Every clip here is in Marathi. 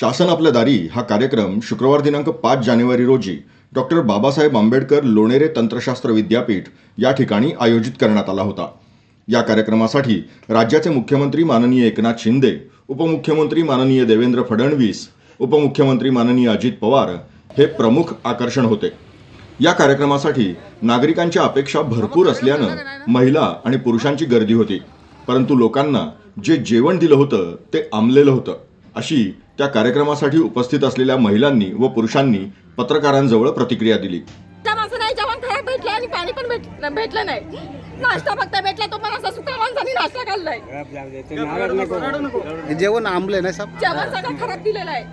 शासन आपल्या दारी हा कार्यक्रम शुक्रवार दिनांक पाच जानेवारी रोजी डॉक्टर बाबासाहेब आंबेडकर लोणेरे तंत्रशास्त्र विद्यापीठ या ठिकाणी आयोजित करण्यात आला होता. या कार्यक्रमासाठी राज्याचे मुख्यमंत्री माननीय एकनाथ शिंदे उपमुख्यमंत्री माननीय देवेंद्र फडणवीस उपमुख्यमंत्री माननीय अजित पवार हे प्रमुख आकर्षण होते. या कार्यक्रमासाठी नागरिकांच्या अपेक्षा भरपूर असल्यानं महिला आणि पुरुषांची गर्दी होती परंतु लोकांना जे जेवण दिलं होतं ते आंबलेलं होतं अशी त्या कार्यक्रमासाठी उपस्थित असलेल्या महिलांनी व पुरुषांनी पत्रकारांजवळ प्रतिक्रिया दिली. जेवण खराब भेटलं आणि पाणी पण भेट भेटलं नाही. नाश्ता फक्त भेटला तो पण असा सुका माणसाने नाश्ता खाल्लाय. जेवण आंबले ना साहेब. जेवण सगळं खराब दिलेलं आहे.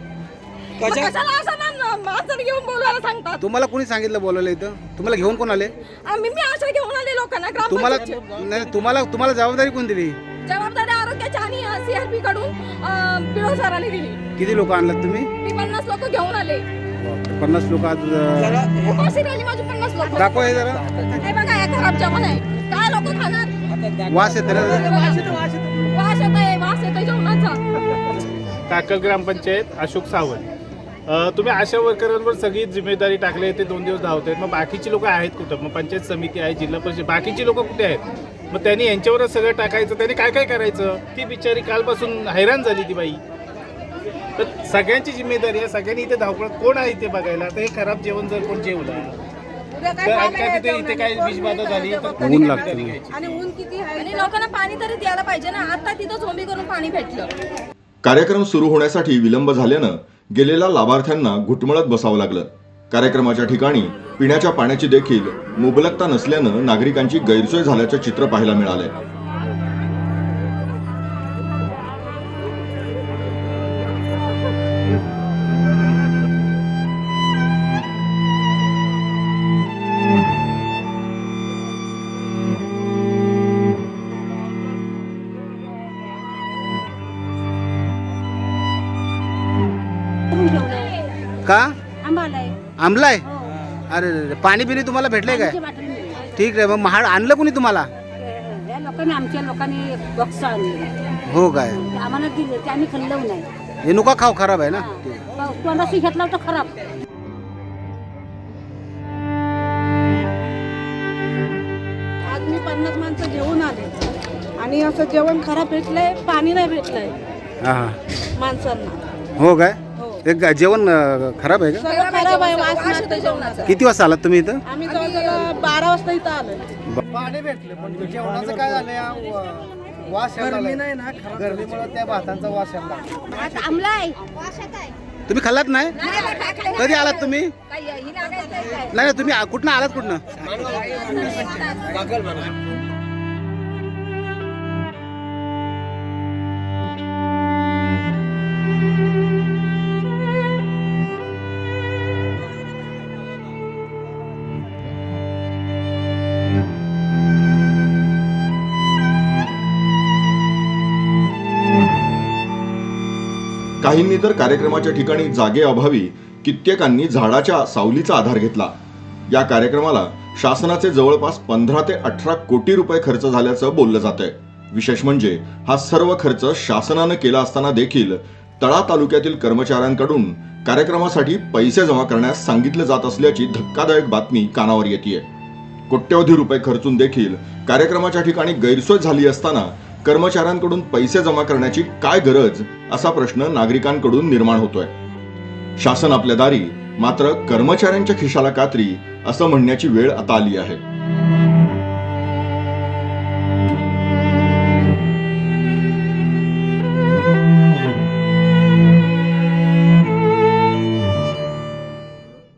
मग कशाला असं मा- माणसाने घेऊन बोलवायला सांगतात? तुम्हाला कोणी सांगितलं बोलवलं इथं? तुम्हाला घेऊन कोण आले? आम्ही मी आशा घेऊन आले लोकांना तुम्हाला. नाही तुम्हाला तुम्हाला जबाबदारी कोण दिली? जबाबदारी आणि सीआरपी कडून पिढो सरांनी दिली. किती लोक आणलात तुम्ही? मी पन्नास लोक घेऊन आले. पन्नास लोक आज अं, उपाशी राहिली माझी पन्नास लोक. दाखवा हे जरा. हे बघा हे खराब जेवण आहे. काय लोक खाणार? वास येते ना वास येतो वास जेवणाचा. काकल ग्रामपंचायत अशोक सावंत. तुम्ही आशा वर्करांवर सगळी जिम्मेदारी टाकली ते दोन दिवस धावत आहेत मग बाकीची लोक आहेत कुठं? मग पंचायत समिती आहे जिल्हा परिषद बाकीची लोक कुठे आहेत? मग त्यांनी यांच्यावरच सगळं टाकायचं त्यांनी काय काय करायचं? ती बिचारी कालपासून हैराण झाली ती बाई. तर सगळ्यांची जिम्मेदारी आहे सगळ्यांनी इथे धावपळ कोण आहे इथे बघायला? तर हे खराब जेवण जर कोण जेवलं तर काय तिथे इथे काय विषबाधा झाली तर ऊन लागतं. आणि ऊन किती आहे? आणि लोकांना पाणी तरी द्यायला पाहिजे ना? आता तिथं झोंबी करून पाणी भेटलं. कार्यक्रम सुरू होण्यासाठी विलंब झाल्यानं गेलेल्या लाभार्थ्यांना घुटमळत बसावं लागलं. कार्यक्रमाच्या ठिकाणी पिण्याच्या पाण्याची देखील मुबलकता नसल्यानं नागरिकांची गैरसोय झाल्याचं चित्र पाहायला मिळालंय. का? आंबाला आहे. हो. अरे रे रे. पाणी बिणी तुम्हाला भेटलंय काय? आमची बाटली मिळाली. ठीक आहे मग महाड आणलं कोणी तुम्हाला? या लोकांनी आमच्या लोकांनी बॉक्स आणले हो काय? ते आम्हाला दिले ते आम्ही खाल्लं नाही. हे नुका खाऊ खराब आहे ना. कोणाशी घेतला होता खराब. आज मी पन्नास माणसं आले. आणि असं जेवण खराब भेटलंय पाणी नाही भेटलंय. हा हा. माणसांना. हो काय? ते ग- जेवण अं, खराब आहे का सगळं खराब आहे वास मारतोय जेवणाचा किती वाजता आलात तुम्ही इथं आम्ही जवळजवळ बारा वाजता इथं आलोय पाणी भेटले पण जेवणाचं काय झालं या वास गरमी नाही ना गरमीमुळे त्या भातांचा वास यायला तुम्ही खाल्लात नाही कधी आलात तुम्ही नाही नाही, तुम्ही आ- कुठनं आलात कुठनं काहींनी तर कार्यक्रमाच्या ठिकाणी जागे अभावी कित्येकांनी झाडाच्या सावलीचा आधार घेतला. या कार्यक्रमाला शासनाचे जवळपास पंधरा ते अठरा कोटी रुपये खर्च झाल्याचं बोललं जात आहे विशेष म्हणजे हा सर्व खर्च शासनानं केला असताना देखील तळा तालुक्यातील कर्मचाऱ्यांकडून कार्यक्रमासाठी पैसे जमा करण्यास सांगितलं जात असल्याची धक्कादायक बातमी कानावर येते कोट्यवधी रुपये खर्चून देखील कार्यक्रमाच्या ठिकाणी गैरसोय झाली असताना कर्मचाऱ्यांकडून पैसे जमा करण्याची काय गरज असा प्रश्न नागरिकांकडून निर्माण होतोय. शासन आपल्या दारी मात्र कर्मचाऱ्यांच्या खिशाला कात्री असं म्हणण्याची वेळ आता आली आहे.